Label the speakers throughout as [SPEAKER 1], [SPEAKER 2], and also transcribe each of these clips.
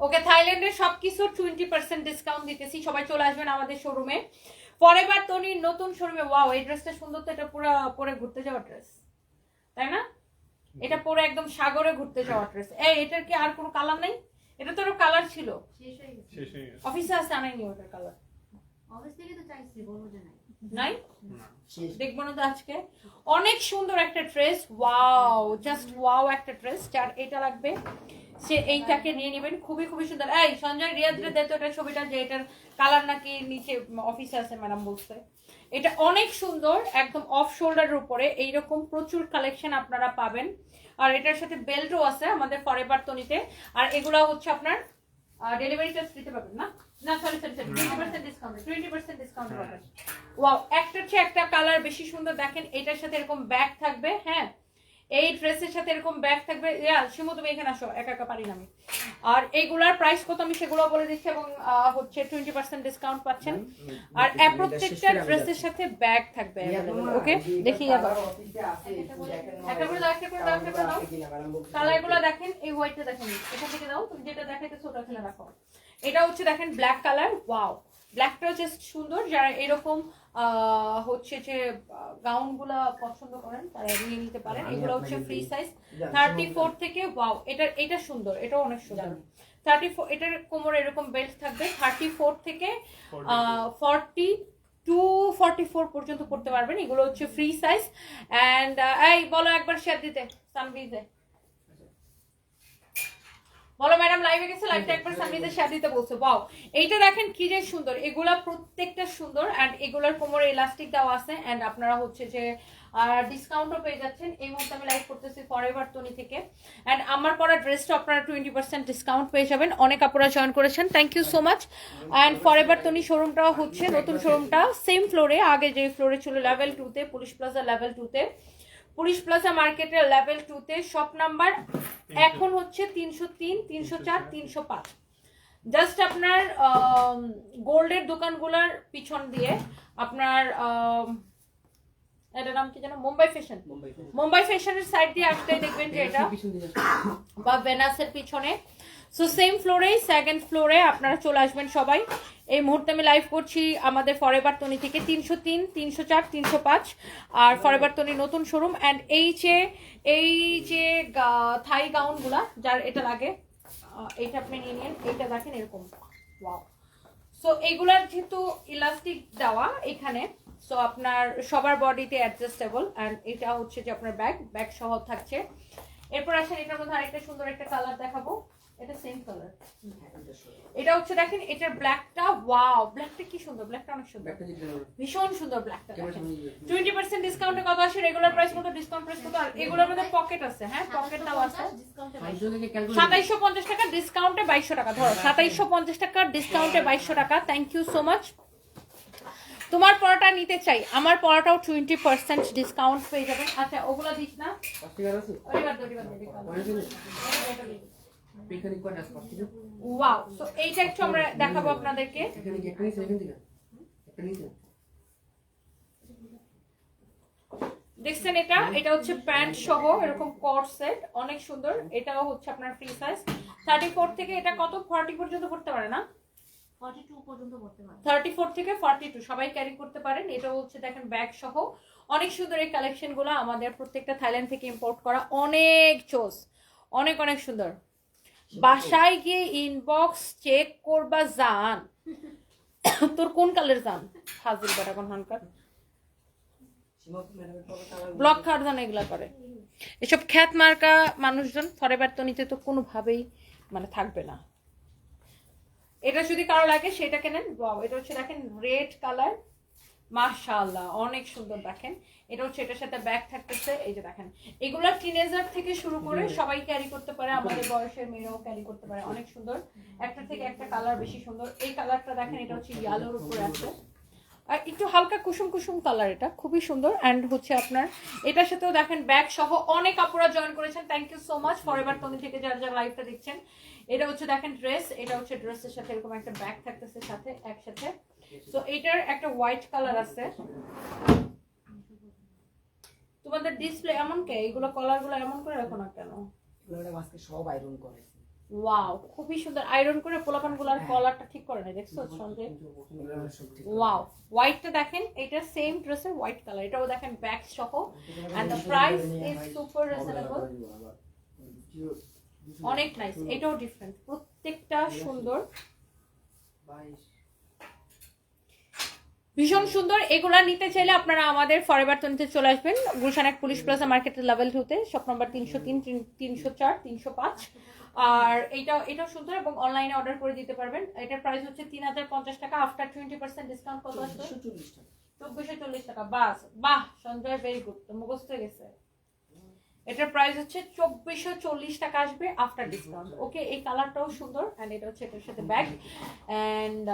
[SPEAKER 1] ওকে থাইল্যান্ডের সবকিছু twenty percent discount দিতেছি। সবাই চলে আসবেন আমাদের শোরুমে ফরএভার তনির নতুন শোরুমে ওয়াও এই ড্রেসটা সুন্দর তো এটা পুরো পরে ঘুরতে যাওয়া ড্রেস তাই না? এটা পরে একদম সাগরে ঘুরতে যাওয়া ড্রেস এই এটার কি আর কোনো কালার নেই? এটা তো কালার ছিল।
[SPEAKER 2] শেষ হয়ে গেছে।
[SPEAKER 3] শেষ হয়ে গেছে।
[SPEAKER 1] অফিসে আসতে আনাইনি ওটার কালার
[SPEAKER 2] অফিস থেকে তো চাইছি বলব যে নাই।
[SPEAKER 1] নাই? দেখব না তো আজকে। অনেক সুন্দর একটা ড্রেস ওয়াও জাস্ট ওয়াও একটা ড্রেস যার এটা লাগবে সে এইটাকে নিয়ে নেবেন। খুবই খুবই সুন্দর। এই সঞ্জয় রিয়াজ রে দে তো এটা ছবিটা যে এটার কালার নাকি নিচে অফিসে আছে ম্যাডাম বলছে। এটা অনেক সুন্দর একদম অফ শোল্ডারের উপরে। এইরকম প্রচুর কালেকশন আপনারা পাবেন। আর এটার সাথে বেল্টও আছে আমাদের ফরেভার তনিতে আর এগুলো হচ্ছে আপনার ডেলিভারি চার্জ দিতে পারবেন না? না sorry sorry sorry twenty percent discount twenty percent discount পাবেন ওয়াও একটা হচ্ছে একটা কালার বেশি সুন্দর। দেখেন এটার সাথে এরকম ব্যাগ থাকবে হ্যাঁ? এই ড্রেসের সাথে এরকম ব্যাগ থাকবে ইয়া শিমু তুমি এখানে আসো একা একা পারি না আমি আর এইগুলার প্রাইস কত আমি সেগুলো বলে দিচ্ছি এবং হচ্ছে টোয়েন্টি পার্সেন্ট ডিসকাউন্ট পাচ্ছেন আর প্রত্যেকটা ড্রেসের সাথে ব্যাগ থাকবে ওকে দেখি আবার একটা করে দাও, একটা করে দাও, একটা করে দাও। কালারগুলো দেখেন এই হোয়াইটটা দেখেন এটা থেকে দাও তুমি যেটা দেখাইতেছো ওটা খেলে রাখো এটা হচ্ছে দেখেন ব্ল্যাক কালার ওয়াও ব্ল্যাকটাও জাস্ট সুন্দর যারা এরকম হচ্ছে যে গাউনগুলা পছন্দ করেন তারা নিয়ে নিতে পারেন। এগুলো হচ্ছে ফ্রি সাইজ থার্টি ফোর থেকে ওয়াও এটা এটা সুন্দর এটাও অনেক সুন্দর। থার্টি ফোর এটার কোমরে এরকম বেল্ট থাকবে। থার্টি ফোর থেকে ফর্টি টু ফর্টি ফোর পর্যন্ত পড়তে পারবেন। এগুলো হচ্ছে ফ্রি সাইজ অ্যান্ড এই বলো একবার শেয়ার দিতে সানবিজে বলো ম্যাডাম লাইভে গেছে লাইভটা একবার সামনে শেয়ার দিতে বলছে। বাও এইটা দেখেন কি যে সুন্দর। এগুলা প্রত্যেকটা সুন্দর এন্ড এগুলার কোমরে ইলাস্টিক দেওয়া আছে এন্ড আপনারা হচ্ছে যে আর ডিসকাউন্টও পেয়ে যাচ্ছেন। এই মুহূর্তে আমি লাইভ করতেছি ফরএভার টনি থেকে। এন্ড আমার পরা ড্রেসটা আপনারা টোয়েন্টি পার্সেন্ট ডিসকাউন্ট পেয়ে যাবেন। অনেক আপনারা জয়েন করেছেন। Thank you so much and forever Tony শোরুমটাও হচ্ছে, নতুন শোরুমটা সেম ফ্লোরে আগে যে ফ্লোরে ছিল লেভেল টুতে পুলিশ প্লাজা লেভেল টুতে পুলিশ প্লাজা মার্কেটের লেভেল টুতে শপ নাম্বার এখন হচ্ছে তিনশো তিন তিনশো চার তিনশো পাঁচ। জাস্ট আপনার গোল্ডের দোকানগুলোর পিছন দিয়ে আপনার এটার নাম কি যেন? মুম্বাই ফ্যাশন মুম্বাই ফ্যাশনের সাইড দিয়ে আসলে দেখবেন যে এটা বা ভেনাসের পিছনে। সো সেম ফ্লোরে সেকেন্ড ফ্লোরে আপনারা চলে আসবেন সবাই। এই মুহূর্তে আমি লাইভ করছি আমাদের ফরেভার তনি থেকে তিনশো তিন, তিনশো চার, তিনশো পাঁচ। আর ফরেভার তনি নতুন শোরুম অ্যান্ড এই যে এই যে থাই গাউনগুলা, যার এটা লাগে এইটা আপনি নিয়ে নিন, এইটা দেখেন এরকম। ওয়াও সো এগুলার যেহেতু ইলাস্টিক দেওয়া এখানে সো আপনার সবার বডিতে অ্যাডজাস্টেবল অ্যান্ড এটা হচ্ছে যে আপনার ব্যাগ ব্যাগ সহ থাকছে। এরপর আসেন এটার মধ্যে আরেকটা সুন্দর একটা কালার দেখাবো। এটা সেম কালার এটা হচ্ছে দেখেন এটার ব্ল্যাকটা ওয়াও ব্ল্যাকটা কি সুন্দর ব্ল্যাকটা অনেক সুন্দর। ভীষণ সুন্দর ব্ল্যাকটা টোয়েন্টি পার্সেন্ট ডিসকাউন্টে কত আসে? রেগুলার প্রাইস কত ডিসকাউন্ট প্রাইস কত? আর এগুলোর মধ্যে পকেট আছে হ্যাঁ পকেট দাও আছে। সাতাইশশো পঞ্চাশ টাকা ডিসকাউন্টে বাইশশো টাকা ধরো সাতাইশশো পঞ্চাশ টাকা ডিসকাউন্টে বাইশশো টাকা। থ্যাংক ইউ সো মাচ তোমার পড়াটা নিতে চাই আমার পড়াটাও টোয়েন্টি পার্সেন্ট ডিসকাউন্ট পেয়ে যাবেন আচ্ছা ওগুলো দিস না। ওইবার দে, ওইবার দে। ওয়াও সো এইটা একটু আমরা দেখাবো আপনাদেরকে। দেখছেন এটা? এটা হচ্ছে প্যান্ট সহ এরকম কট সেট অনেক সুন্দর। এটাও হচ্ছে আপনার ফ্রি সাইজ থার্টি ফোর থেকে এটা কত? ফর্টি পর্যন্ত করতে পারে না?
[SPEAKER 2] 42 পর্যন্ত করতে পারে।
[SPEAKER 1] থার্টি ফোর থেকে ফর্টি টু সবাই ক্যারি করতে পারেন। এটা হচ্ছে দেখেন ব্যাগ সহ। অনেক সুন্দর এই কালেকশনগুলো আমাদের প্রত্যেকটা থাইল্যান্ড থেকে ইম্পোর্ট করা অনেক চোস অনেক অনেক সুন্দর। বাসায় গিয়ে ইনবক্স চেক করবা জান। তোর কোন কালের জান? হাজির বেটা, কোন হানকার? ব্লক খাওয়ার জান, এগুলা করে। এসব খ্যাত মার্কা মানুষজন ফরেবার তো নিতে তো কোনোভাবেই মানে থাকবে না। এটা যদি কারও লাগে সেটা কেনেন এটা হচ্ছে দেখেন রেড কালার মাশাআল্লাহ অনেক সুন্দর দেখেন। এটা হচ্ছে এটার সাথে ব্যাগ থাকতেছে এই যে দেখেন। এগুলা টিনেজার থেকে শুরু করে সবাই ক্যারি করতে পারে আমাদের বয়সের মেয়েরাও ক্যারি করতে পারে অনেক সুন্দর। একটা থেকে একটা কালার বেশি সুন্দর। এই কালারটা দেখেন এটা হচ্ছে ইয়ালোর উপরে আছে। আর একটু হালকা কুসুম কুসুম কালার এটা খুবই সুন্দর। অ্যান্ড হচ্ছে আপনার এটার সাথেও দেখেন ব্যাগ সহ অনেক আপুরা জয়েন করেছেন। Thank you so much forever Tony থেকে যারা যারা লাইভটা দেখছেন। এটা হচ্ছে দেখেন ড্রেস এটা হচ্ছে ড্রেসের সাথে এরকম একটা ব্যাগ থাকতেছে সাথে একসাথে। তো এটার একটা হোয়াইট কালার আছে। তোমাদের ডিসপ্লে এমন কে? এইগুলো কলারগুলো এমন করে রাখো না কেন?
[SPEAKER 4] আজকে সব আয়রন করে।
[SPEAKER 1] ওয়াও খুবই সুন্দর। আয়রন করে পোলাপানগুলার কলারটা ঠিক করে নেয় দেখছ সঞ্জয়? ওয়াও হোয়াইটটা দেখেন এটা সেম ড্রেসের হোয়াইট কালার এটাও দেখেন ব্যাক সহ। and the price is super reasonable. অনেক নাইস এটাও ডিফারেন্ট প্রত্যেকটা সুন্দর। ভীষণ সুন্দর। এগুলা নিতে চাইলে আপনারা আমাদের ফরেভার টোয়েন্টিতে চলে আসবেন। গুলশান এক পুলিশ প্লাজা মার্কেটের লেভেল টুতে শপ নম্বর তিনশো তিন তিনশো চার তিনশো পাঁচ। আর এটা এটাও সুন্দর এবং অনলাইনে অর্ডার করে দিতে পারবেন। এটার প্রাইস হচ্ছে তিন হাজার পঞ্চাশ টাকা। আফটার টোয়েন্টি পার্সেন্ট ডিসকাউন্ট কত আসবে? চব্বিশশো চল্লিশ টাকা। বাস বাহ সঞ্জয় ভেরি গুড তো মুখস্থ হয়ে গেছে। এটার প্রাইস হচ্ছে চব্বিশশো চল্লিশ টাকা আসবে আফটার ডিসকাউন্ট ওকে এই কালারটাও সুন্দর অ্যান্ড এটা হচ্ছে এটার সাথে ব্যাগ অ্যান্ড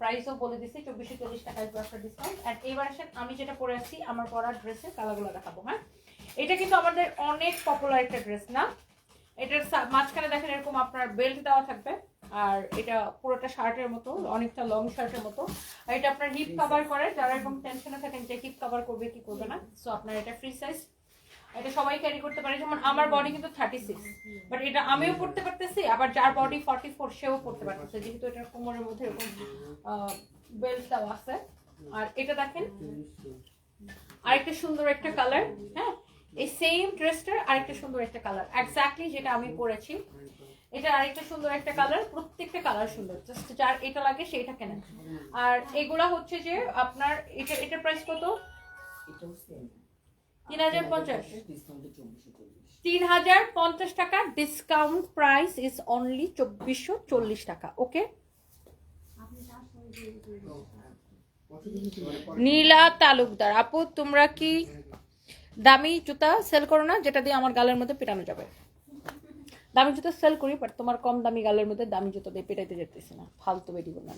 [SPEAKER 1] প্রাইসও বলে দিচ্ছি চব্বিশশো চল্লিশ টাকা আসবে আফটার ডিসকাউন্ট অ্যান্ড এইবার আসেন আমি যেটা পরে আছি আমার পরার ড্রেসের কালারগুলো দেখাবো হ্যাঁ? এটা কিন্তু আমাদের অনেক পপুলার একটা ড্রেস না? এটার মাঝখানে দেখেন এরকম আপনার বেল্ট দেওয়া থাকবে আর এটা পুরোটা শার্টের মতো অনেকটা লং শার্টের মতো। আর এটা আপনার হিপ কভার করে যারা এরকম টেনশনে থাকেন যে হিপ কভার করবে কি করবে না? সো আপনার এটা ফ্রি সাইজ এটা সবাই ক্যারি করতে পারে, যেমন আমার বডি কিন্তু থার্টি সিক্স বাট এটা আমিও পড়তে পারতেছি, আবার যার বডি ফর্টি ফোর সেও পড়তে পারতেছে, যেহেতু এটার কোমরের মধ্যে এরকম বেল্ট আছে। আর এটা দেখেন, আরেকটা সুন্দর একটা কালার হ্যাঁ? এই সেম ড্রেসটার আরেকটা সুন্দর একটা কালার এক্স্যাক্টলি যেটা আমি পরেছি। এটা আরেকটা সুন্দর একটা কালার প্রত্যেকটা কালার সুন্দর জাস্ট যার এটা লাগে সেইটা কেনেন। আর এগুলা হচ্ছে যে আপনার, এটা, এটার প্রাইস কত? তিন হাজার পঞ্চাশ তিন হাজার পঞ্চাশ টাকা ডিসকাউন্ট প্রাইস ইজ অনলি চব্বিশশো চল্লিশ টাকা ওকে। নীলা তালুকদার, আপু, তোমরা কি দামি জুতা সেল করো না, যেটা দিয়ে আমার গালের মধ্যে পেটানো যাবে দামি জুতা সেল করি বাট তোমার কম দামি গালের মধ্যে দামি জুতা দিয়ে পেটাইতে যেতেছি না, ফালতু বেডি বল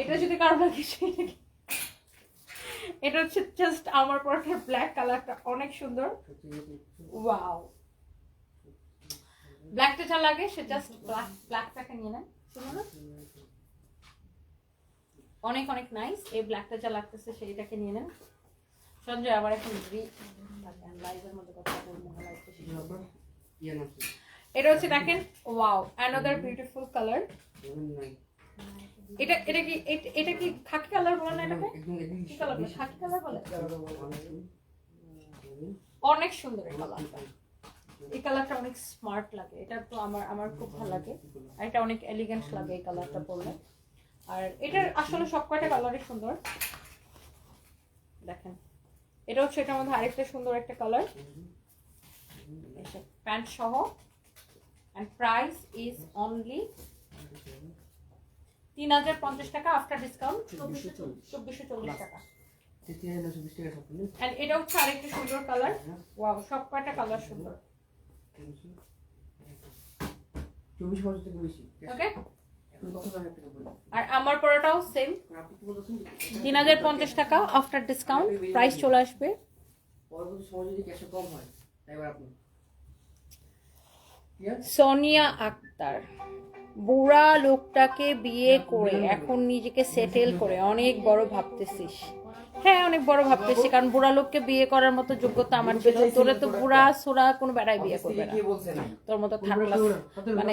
[SPEAKER 1] এটা যদি কারও লাগে সেটা কি? এটা হচ্ছে জাস্ট আমার পরটার ব্ল্যাক কালারটা অনেক সুন্দর। ওয়াও ব্ল্যাকটা যা লাগে সে জাস্ট ব্ল্যাক ব্ল্যাকটাকে নিয়ে নেন অনেক অনেক নাইস এই ব্ল্যাকটা যা লাগতেছে সেইটাকে নিয়ে নেন। সঞ্জয় আবার এখন লাইভের মধ্যে কথা বলব। এটা হচ্ছে দেখেন ওয়াও অ্যানাদার বিউটিফুল কালার এটা এটা কি এটা- কি খাকি কালার বলে না এটাকে? কি কালার বলে? খাকি কালার বলে? অনেক সুন্দর। এই কালারটা। এই কালারটা অনেক স্মার্ট লাগে। এটা তো আমার আমার খুব ভালো লাগে। আর এটা অনেক এলিগেন্ট লাগে এই কালারটা পরলে। আর এটার আসলে সব কয়টা কালারই সুন্দর? দেখেন। এটা হচ্ছে এটার মধ্যে আরেকটা সুন্দর একটা কালার। প্যান্ট সহ। অ্যান্ড প্রাইস ইজ অনলি তিন হাজার পঞ্চাশ টাকা আফটার ডিসকাউন্ট চব্বিশশো চল্লিশ। টাকা। অ্যান্ড এটা হচ্ছে আরেকটা সুন্দর কালার ওয়াও সব কয়টা কালার সুন্দর।
[SPEAKER 3] চব্বিশ বছর থেকে বেশি।
[SPEAKER 1] ওকে আর আমার পরোটাও সেম তিন হাজার পঞ্চাশ টাকা আফটার ডিসকাউন্ট প্রাইস চলে আসবে। সোনিয়া আক্তার। বুড়া লোকটাকে বিয়ে করে এখন নিজেকে সেটেল করে। অনেক বড় ভাবতেছিস। হ্যাঁ অনেক বড় ভাবতেছি কারণ বুড়া লোককে বিয়ে করার মতো যোগ্যতা আমার ছিল। তোরে তো বুড়া সোরা কোনো বেড়ায় বিয়ে করবে না। তোর মতো থার্ড ক্লাস মানে
[SPEAKER 3] মানে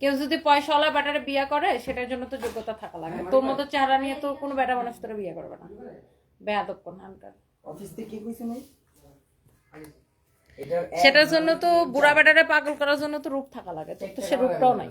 [SPEAKER 1] কেউ যদি পয়সাওয়ালা ব্যাটারে বিয়ে করে সেটার জন্য তো যোগ্যতা থাকা লাগে তোর মতো চেহারা নিয়ে তো কোনো বেটা মানুষ তোরা বিয়ে করবে না। বেয়াদব কোন হানকার
[SPEAKER 3] অফিস থেকে কইছে নাই
[SPEAKER 1] সেটার জন্য তো বুড়া বেটারে পাগল করার জন্য তো রূপ থাকা লাগে তোর তো সে রূপটাও নাই।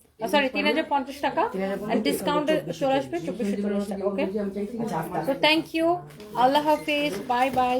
[SPEAKER 1] সরি তিন হাজার পঞ্চাশ টাকা ডিসকাউন্টে চলে আসবে চব্বিশশো চল্লিশ টাকা ওকে তো থ্যাংক ইউ আল্লাহ হাফিজ বাই বাই